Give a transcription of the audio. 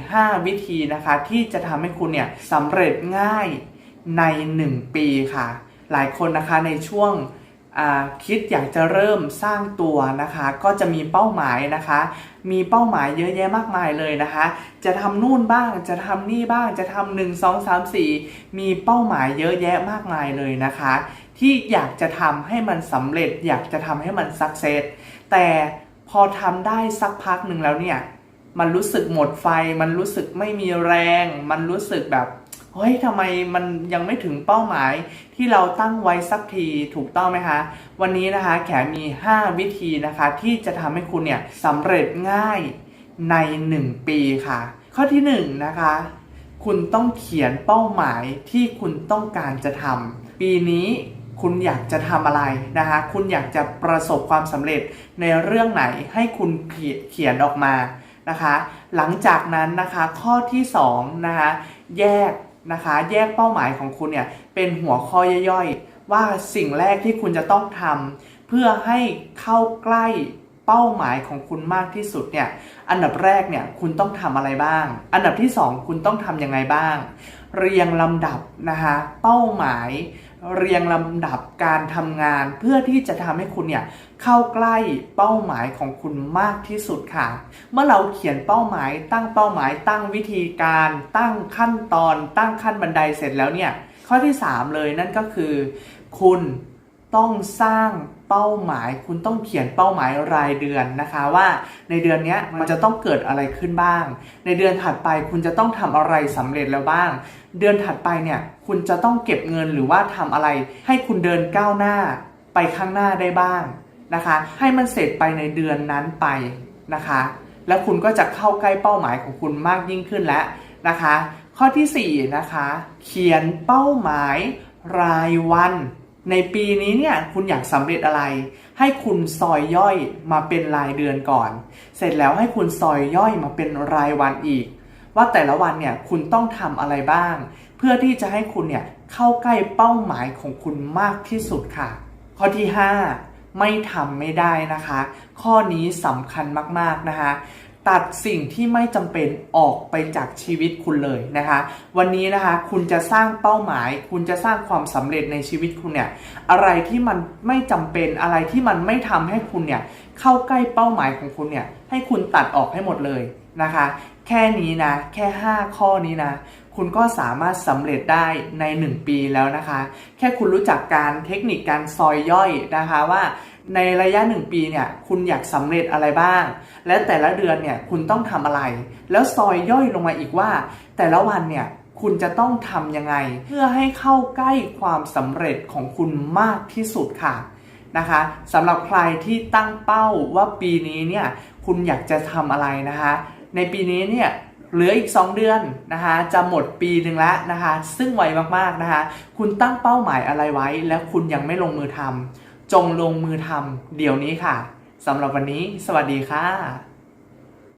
5 วิธีนะคะที่จะทำให้คุณเนี่ยสำเร็จง่ายใน 1 ปีค่ะ หลายคนนะคะในช่วงคิดอยากจะเริ่มสร้างตัวนะคะ ก็จะมีเป้าหมายนะคะ มีเป้าหมายเยอะแยะมากมายเลยนะคะ จะทำนู่นบ้างจะทำนี่บ้างจะทำหนึ่งสองสามสี่มีเป้าหมายเยอะแยะมากมายเลยนะคะ ที่อยากจะทำให้มันสำเร็จ อยากจะทำให้มันสักเซสแต่พอทำได้สักพักหนึ่งแล้วเนี่ย มันรู้สึกหมดไฟ มันรู้สึกไม่มีแรง มันรู้สึกแบบเฮ้ยทำไมมันยังไม่ถึงเป้าหมายที่เราตั้งไว้สักทีถูกต้องไหมคะ วันนี้นะคะแขมี 5 วิธีนะคะที่จะทำให้คุณเนี่ยสำเร็จง่ายใน 1 ปีค่ะ ข้อที่1นะคะ คุณต้องเขียนเป้าหมายที่คุณต้องการจะทำปีนี้คุณอยากจะทำอะไรนะคะ คุณอยากจะประสบความสำเร็จในเรื่องไหนให้คุณเขียเขียนออกมา นะคะ หลังจากนั้นนะคะข้อที่2นะคะแยกนะคะแยกเป้าหมายของคุณเนี่ยเป็นหัวข้อย่อยๆ ว่าสิ่งแรกที่คุณจะต้องทำเพื่อให้เข้าใกล้เป้าหมายของคุณมากที่สุดเนี่ยอันดับแรกเนี่ยคุณต้องทำอะไรบ้าง อันดับที่ 2 คุณต้องทำยังไงบ้าง เรียงลำดับนะคะเป้าหมาย เรียงลำดับการทำงาน เพื่อที่จะทำให้คุณเนี่ยเข้าใกล้เป้าหมายของคุณมากที่สุดค่ะ เมื่อเราเขียนเป้าหมาย ตั้งเป้าหมาย ตั้งวิธีการ ตั้งขั้นตอน ตั้งขั้นบันไดเสร็จแล้วเนี่ยข้อที่ 3 เลยนั่นก็คือ คุณ ต้องสร้างเป้าหมาย คุณต้องเขียนเป้าหมายรายเดือนนะคะว่าในเดือนนี้มันจะต้องเกิดอะไรขึ้นบ้าง ในเดือนถัดไปคุณจะต้องทำอะไรสำเร็จแล้วบ้าง เดือนถัดไปเนี่ยคุณจะต้องเก็บเงินหรือว่าทำอะไร ให้คุณเดินก้าวหน้าไปข้างหน้าได้บ้างนะคะ ให้มันเสร็จไปในเดือนนั้นไปนะคะ แล้วคุณก็จะเข้าใกล้เป้าหมายของคุณมากยิ่งขึ้นแล้วนะคะ ข้อที่4นะคะเขียนเป้าหมายรายวัน ในปีนี้เนี่ยคุณอยากสำเร็จอะไร ให้คุณซอยย่อยมาเป็นรายเดือนก่อน เสร็จแล้วให้คุณซอยย่อยมาเป็นรายวันอีก ว่าแต่ละวันเนี่ยคุณต้องทำอะไรบ้าง เพื่อที่จะให้คุณเนี่ยเข้าใกล้เป้าหมายของคุณมากที่สุดค่ะ ข้อที่ 5 ไม่ทำไม่ได้นะคะ ข้อนี้สำคัญมากๆนะคะ ตัดสิ่งที่ไม่จำเป็นออกไปจากชีวิตคุณเลยนะคะ วันนี้นะคะคุณจะสร้างเป้าหมาย คุณจะสร้างความสำเร็จในชีวิตคุณเนี่ยอะไรที่มันไม่จำเป็นอะไรที่มันไม่ทำให้คุณเนี่ยเข้าใกล้เป้าหมายของคุณเนี่ยให้คุณตัดออกให้หมดเลยนะคะ แค่นี้นะ แค่ 5 ข้อนี้นะ คุณก็สามารถสำเร็จได้ใน 1 ปีแล้วนะคะ แค่คุณรู้จักการเทคนิคการซอยย่อยนะคะว่าในระยะ 1 ปีเนี่ยคุณอยากสำเร็จอะไรบ้าง และแต่ละเดือนเนี่ยคุณต้องทำอะไร แล้วซอยย่อยลงมาอีกว่า แต่ละวันเนี่ยคุณจะต้องทำยังไง เพื่อให้เข้าใกล้ความสำเร็จของคุณมากที่สุดค่ะนะคะสำหรับใครที่ตั้งเป้าว่าปีนี้เนี่ยคุณอยากจะทำอะไรนะคะ ในปีนี้เนี่ย เหลืออีก 2 เดือนนะคะจะหมดปีหนึ่งแล้วนะคะซึ่งไวมากๆนะคะคุณตั้งเป้าหมายอะไรไว้ แล้วคุณยังไม่ลงมือทำจงลงมือทำเดี๋ยวนี้ค่ะสำหรับวันนี้ สวัสดีค่ะ